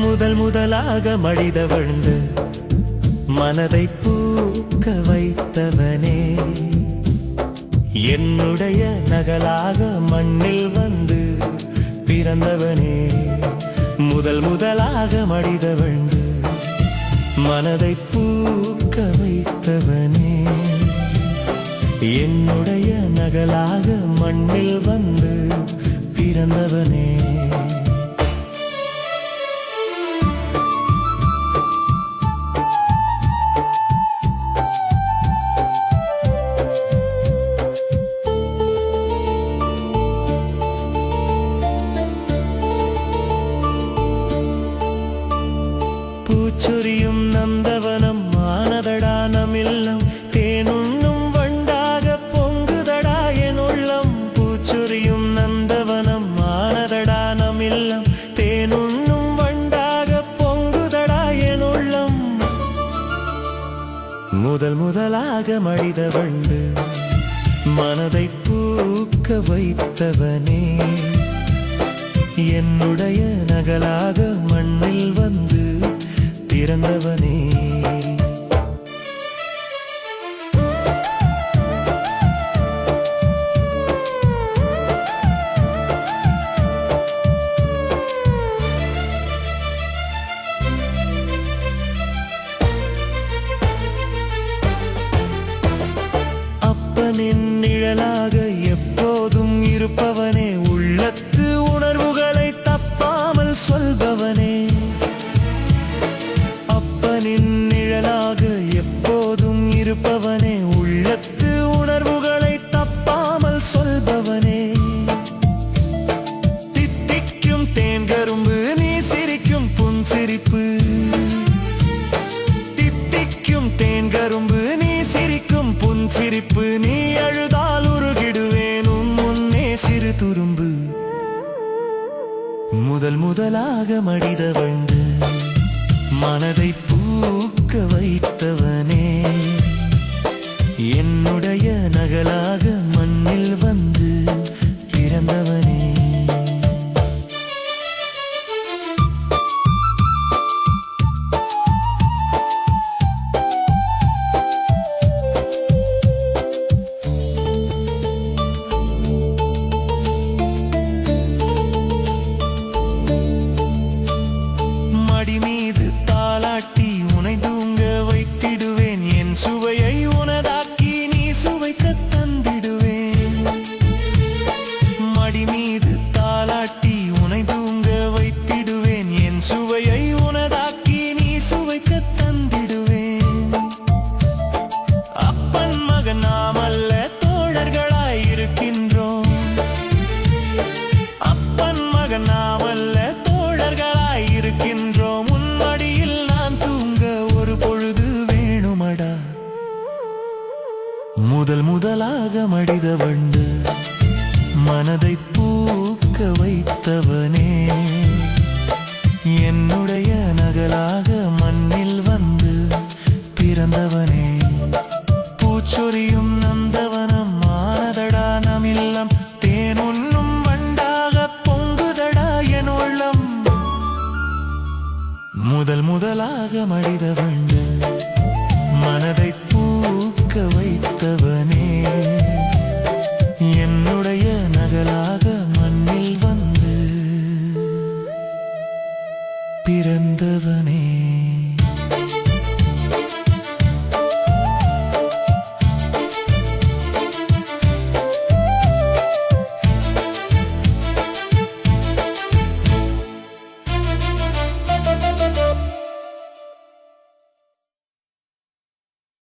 முதல் முதலாக மடித விழுந்து மனதை பூக்க வைத்தவனே. என்னுடைய நகலாக மண்ணில் வந்து பிறந்தவனே முதல் முதலாக மடிதவன் மனதை பூக்க வைத்தவனே. என்னுடைய நகலாக மண்ணில் வந்து பிறந்தவனே. மானதடா தேனுண்ணும் வண்டாக பொங்குதடா என் உள்ளம். பூச்சொரியும் நந்தவனம் மானதடா நமில்லம் தேனுண்ணும் வண்டாக பொங்குதடா என் உள்ளம். முதல் முதலாக மடித வண்டு மனதை பூக்க வைத்தவனே. என்னுடைய நகலாக மண்ணில் வந்து பிறந்தவனே. அப்பனின் நிழலாக எப்போதும் இருப்பவனே. உள்ளத்து உணர்வுகளை தப்பாமல் சொல்பவனே. சிரிப்பு நீ அழுதால் உருகிடுவேனும் முன்னே சிறு துரும்பு. முதல் முதலாக மடித வண்டு. மனதை முதல் முதலாக மடித வண்டு மனதை பூக்க வைத்தவனே. என்னுடைய நகலாக மண்ணில் வந்து பிறந்தவனே. பூச்சொரியும் நந்தவனம் மானதடா நமில்லம் தேனுண்ணும் வண்டாக பொங்குதடா என் உள்ளம். முதல் முதலாக மடித வண்டு மனதை பூக்க வைத்தவன்